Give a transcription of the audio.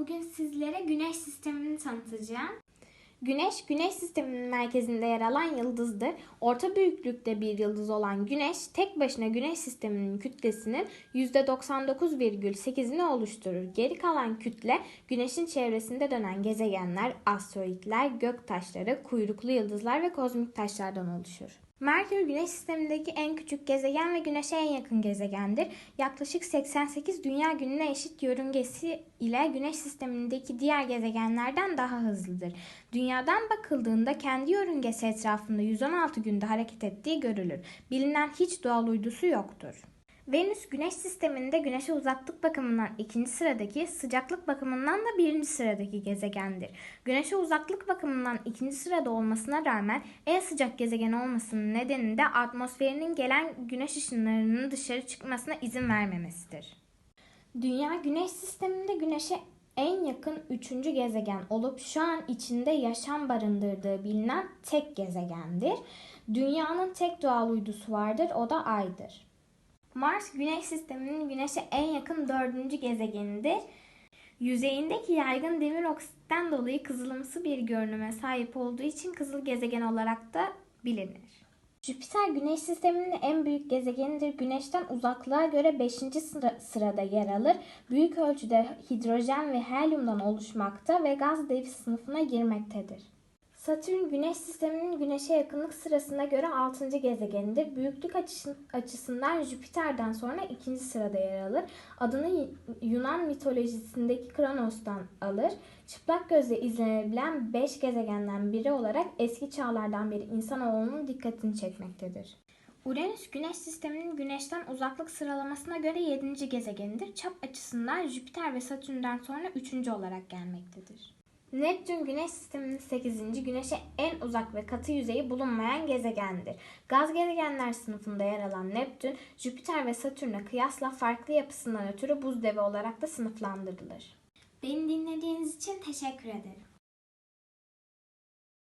Bugün sizlere Güneş sistemini tanıtacağım. Güneş, Güneş sisteminin merkezinde yer alan yıldızdır. Orta büyüklükte bir yıldız olan Güneş, tek başına Güneş sisteminin kütlesinin %99,8'ini oluşturur. Geri kalan kütle, Güneş'in çevresinde dönen gezegenler, asteroitler, gök taşları, kuyruklu yıldızlar ve kozmik taşlardan oluşur. Merkür Güneş sistemindeki en küçük gezegen ve Güneş'e en yakın gezegendir. Yaklaşık 88 dünya gününe eşit yörüngesi ile Güneş sistemindeki diğer gezegenlerden daha hızlıdır. Dünyadan bakıldığında kendi yörüngesi etrafında 116 günde hareket ettiği görülür. Bilinen hiç doğal uydusu yoktur. Venüs Güneş sisteminde Güneş'e uzaklık bakımından ikinci sıradaki, sıcaklık bakımından da birinci sıradaki gezegendir. Güneş'e uzaklık bakımından ikinci sırada olmasına rağmen en sıcak gezegen olmasının nedeni de atmosferinin gelen güneş ışınlarının dışarı çıkmasına izin vermemesidir. Dünya Güneş sisteminde Güneş'e en yakın üçüncü gezegen olup şu an içinde yaşam barındırdığı bilinen tek gezegendir. Dünyanın tek doğal uydusu vardır, o da Ay'dır. Mars Güneş sisteminin Güneş'e en yakın dördüncü gezegenidir. Yüzeyindeki yaygın demir oksitten dolayı kızılımsı bir görünüme sahip olduğu için kızıl gezegen olarak da bilinir. Jüpiter Güneş sisteminin en büyük gezegenidir. Güneşten uzaklığa göre 5. Sıra, sırada yer alır. Büyük ölçüde hidrojen ve helyumdan oluşmakta ve gaz devi sınıfına girmektedir. Satürn Güneş sisteminin Güneş'e yakınlık sırasına göre 6. gezegenidir. Büyüklük açısından Jüpiter'den sonra ikinci sırada yer alır. Adını Yunan mitolojisindeki Kronos'tan alır. Çıplak gözle izlenebilen 5 gezegenden biri olarak eski çağlardan beri insanoğlunun dikkatini çekmektedir. Uranüs Güneş sisteminin Güneş'ten uzaklık sıralamasına göre 7. gezegenidir. Çap açısından Jüpiter ve Satürn'den sonra 3. olarak gelmektedir. Neptün Güneş sisteminin 8. Güneş'e en uzak ve katı yüzeyi bulunmayan gezegendir. Gaz gezegenler sınıfında yer alan Neptün, Jüpiter ve Satürn'e kıyasla farklı yapısından ötürü buz devi olarak da sınıflandırılır. Beni dinlediğiniz için teşekkür ederim.